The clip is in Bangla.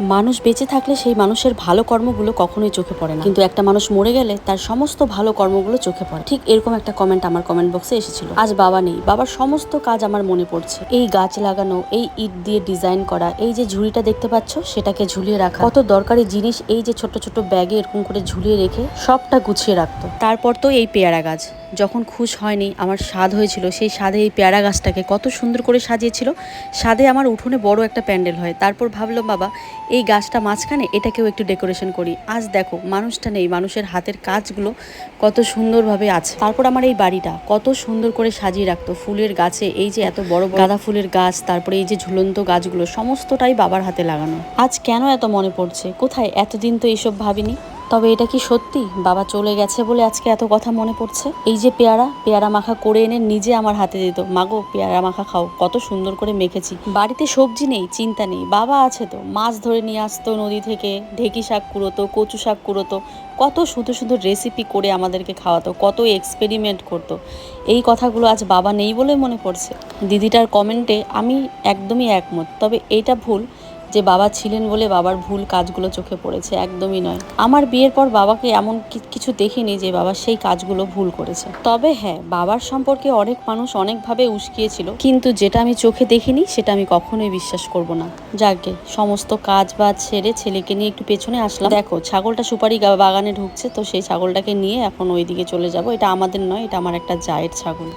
মানুষ বেঁচে থাকলে সেই মানুষের ভালো কর্মগুলো কখনোই চোখে পড়ে না। কিন্তু একটা মানুষ মরে গেলে তার সমস্ত ভালো কর্মগুলো চোখে পড়ে। ঠিক এরকম একটা কমেন্ট আমার কমেন্ট বক্সে এসেছিল। আজ বাবা নেই, বাবার সমস্ত কাজ আমার মনে পড়ছে। এই গাছ লাগানো, এই ইট দিয়ে ডিজাইন করা, এই যে ঝুড়িটা দেখতে পাচ্ছ, সেটাকে ঝুলিয়ে রাখা। কত দরকারি জিনিস এই যে ছোট ছোট ব্যাগে এরকম করে ঝুলিয়ে রেখে সবটা গুছিয়ে রাখতো। তারপর তো এই পেয়ারা গাছ। যখন খুশ হয়নি, আমার স্বাদ হয়েছিল, সেই স্বাদে এই পেয়ারা গাছটাকে কত সুন্দর করে সাজিয়েছিল। স্বাদে আমার উঠোনে বড় একটা প্যান্ডেল হয়। তারপর ভাবলাম, বাবা এই গাছটা মাঝখানে এটাকেও একটু ডেকোরেশন করি। আজ দেখো, মানুষটা নেই, মানুষের হাতের কাজগুলো কত সুন্দরভাবে আছে। তারপর আমার এই বাড়িটা কত সুন্দর করে সাজিয়ে রাখতো ফুলের গাছে, এই যে এত বড় গাঁদা ফুলের গাছ, তারপরে এই যে ঝুলন্ত গাছগুলো, সমস্তটাই বাবার হাতে লাগানো। আজ কেন এত মনে পড়ছে? কোথায়? এতদিন তো এইসব ভাবিনি। তবে এটা কি সত্যি? বাবা চলে গেছে বলে আজকে এত কথা মনে পড়ছে? এই যে পেয়ারা পেয়ারা মাখা করে এনে নিজে আমার হাতে দিত। মাগো, পেয়ারা মাখা খাও, কত সুন্দর করে মেখেছি। বাড়িতে সবজি নেই, চিন্তা নেই। বাবা আছে তো, মাছ ধরে নিয়ে আসতো নদী থেকে। ঢেকি শাক কুড়োতো, কচু শাক কুড়োতো। কত সুন্দর সুন্দর রেসিপি করে আমাদেরকে খাওয়াতো, কত এক্সপেরিমেন্ট করতো। এই কথাগুলো আজ বাবা নেই বলে মনে পড়ছে। দিদিটার কমেন্টে আমি একদমই একমত, তবে এইটা ভুল। যে বাবা ছিলেন বলে বাবার ভুল কাজগুলো চোখে পড়েছে, একদমই নয়। আমার বিয়ের পর বাবাকে এমন কিছু দেখিনি যে বাবা সেই কাজগুলো ভুল করেছে। তবে হ্যাঁ বাবার সম্পর্কে অনেক মানুষ অনেকভাবে উস্কিয়েছিল, কিন্তু যেটা আমি চোখে দেখিনি সেটা আমি কখনোই বিশ্বাস করব না। যাকে, সমস্ত কাজ বাজ ছেড়ে ছেলেকে নিয়ে একটু পেছনে আসলাম। দেখো, ছাগলটা সুপারি বাগানে ঢুকছে, তো সেই ছাগলটাকে নিয়ে এখন ওইদিকে চলে যাব। এটা আমাদের নয়, এটা আমার একটা জায়ের ছাগল।